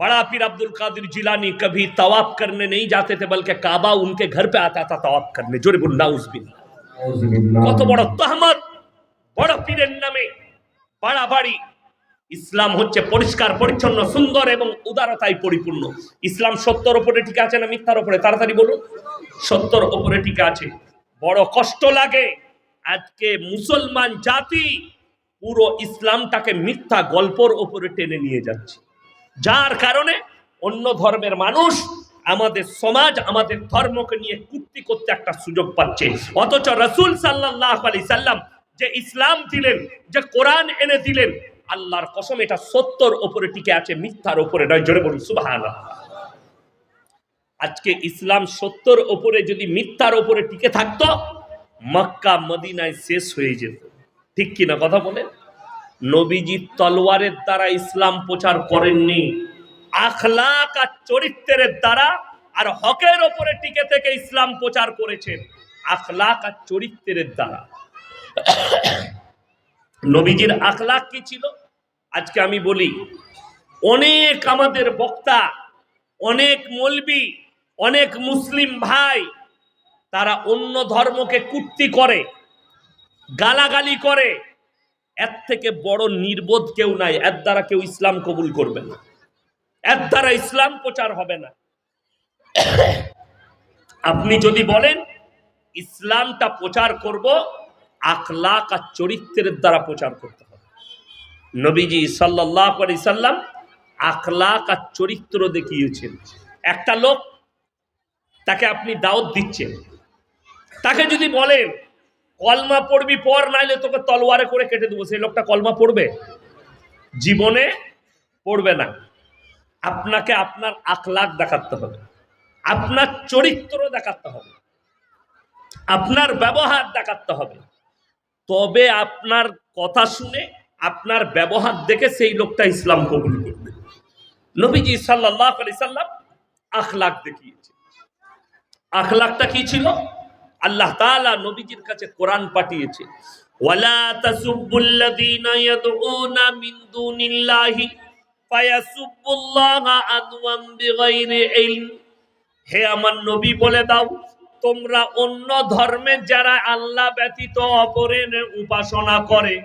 बड़ा पीर अब्दुल कादिर जिलानी कभी तवाफ करने नहीं जाते थे बल्कि काबा उनके घर पे आता था तवाफ करने जोरे बुल्लाउज बिन কত বড় তহমত বড় পীরের নামে বাড়াবাড়ি ইসলাম হচ্ছে পরিষ্কার পরিচ্ছন্ন সুন্দর এবং উদারতায় পরিপূর্ণ ইসলাম সত্যর ওপরে টিকে আছে না মিথ্যার ওপরে তাড়াতাড়ি বলুন সত্যর ওপরে টিকে আছে বড় কষ্ট লাগে আজকে মুসলমান জাতি পুরো ইসলামটাকে মিথ্যা গল্পর ওপরে টেনে নিয়ে যাচ্ছে যার কারণে অন্য ধর্মের মানুষ আমাদের সমাজ, আমাদের ধর্মকে নিয়ে কুর্তি করতে একটা সুযোগ পাচ্ছে। অথচ রসুল সাল্লাহ আলি সাল্লাম যে ইসলাম দিলেন, যে কোরআন এনে দিলেন, আল্লাহর কসম এটা সত্যর ওপরে টিকে আছে, মিথ্যার ওপরে নয়। জোরে বলুন সুবাহ আজকে ইসলাম সত্যর ওপরে যদি মিথ্যার ওপরে টিকে থাকতো, মক্কা, মদিনায় শেষ হয়ে যেত। ঠিক কিনা কথা বলেন? নবীজি তলোয়ারের দ্বারা ইসলাম প্রচার করেননি। আখলাক আর চরিত্রের দ্বারা আর হকের ওপরে টিকে থেকে ইসলাম প্রচার করেছেন। আখলাক আর চরিত্রের দ্বারা। নবীজির আখলাক কি ছিল? আজকে আমি বলি, অনেক আমাদের বক্তা, অনেক মলবি, অনেক মুসলিম ভাই, তারা অন্য ধর্মকে কুর্তি করে, গালাগালি করে এর থেকে বড় নির্বোধ কেউ নাই, এর দ্বারা কেউ ইসলাম কবুল করবে না। এর দ্বারা ইসলাম প্রচার হবে না। আপনি যদি বলেন, ইসলামটা প্রচার করব, আখলাক আর চরিত্রের দ্বারা প্রচার করতে হবে। নবীজি সাল্লাহ সাল্লাম আখলাক আর চরিত্র দেখিয়েছেন। একটা লোক তাকে আপনি দাওয়াত দিচ্ছেন। তাকে যদি বলেন কলমা পড়বি পর, নাইলে তোকে তলোয়ারে করে কেটে দেবো। সেই লোকটা কলমা পড়বে? জীবনে পড়বে না। আপনাকে আপনার আখলাক দেখাতে হবে। আপনার চরিত্র দেখাতে হবে। আপনার ব্যবহার দেখাতে হবে। তবে আপনার কথা শুনে, আপনার ব্যবহার দেখে সেই লোকটা ইসলাম কবুল করবে। নবীজি সাল্লাহ আখলাক দেখিয়েছে আখলাকটা কি ছিল? আল্লাহ তালা নবীজির কাছে কোরআন পাঠিয়েছে। ওয়ালা তাসুব্বুল্লাযীনা ইয়াদউনা মিন দুনিল্লাহি ফায়াসুব্বুল্লাহা আদওয়াম বিগাইরি ইলম। হে আমার নবী, বলে দাও, তোমরা অন্য ধর্মে যারা আল্লাহ ব্যতীত অপরের উপাসনা করে,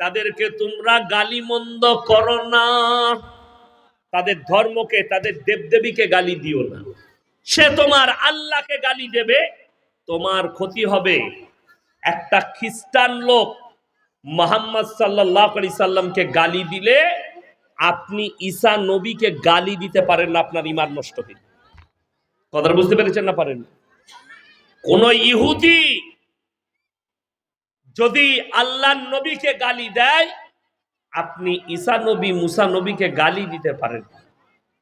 তাদেরকে তোমরা গালিমন্দ করো না। তাদের ধর্মকে, তাদের দেবদেবীকে গালি দিও না। সে তোমার আল্লাহকে গালি দেবে তোমার ক্ষতি হবে। একটা খ্রিস্টান লোক মোহাম্মদ সাল্লাহ আলি সাল্লামকে গালি দিলে আপনি ঈসা নবীকে গালি দিতে পারেন না, আপনার ইমান নষ্ট হয়ে কথাটা বুঝতে পেরেছেন না পারেন? কোন ইহুদি যদি আল্লাহ নবীকে গালি দেয়, আপনি ঈসা নবী, মুসা নবীকে গালি দিতে পারেন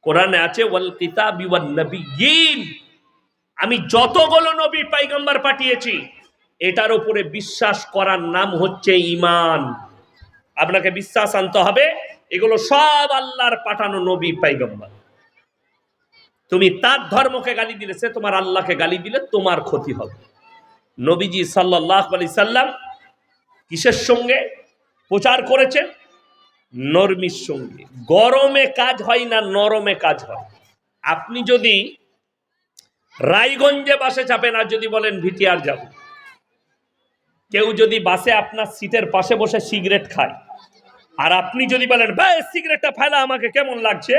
কোরআনে আছে, ওয়াল কিতাবি ওয়ান নবিয়্যিন। আমি যতগুলো নবী পাইগম্বর পাঠিয়েছি, এটার উপরে বিশ্বাস করার নাম হচ্ছে ইমান আপনাকে বিশ্বাস আনতে হবে, এগুলো সব আল্লাহর পাঠানো নবী পাইগম্বর। তুমি তার ধর্মকে গালি দিলে, সে তোমার আল্লাহকে গালি দিলে তোমার ক্ষতি হবে। নবীজি সাল্লাহ আলি সাল্লাম কিসের সঙ্গে প্রচার করেছেন? নরমির সঙ্গে। গরমে কাজ হয় না, নরমে কাজ হয়। আপনি যদি রায়গঞ্জে বাসে চাপেন আর যদি বলেন ভিটিআর যাব। কেউ যদি বাসে আপনার সিটের পাশে বসে সিগারেট খায়, আর আপনি যদি বলেন ভাই সিগারেটটা ফেলা আমাকে কেমন লাগছে?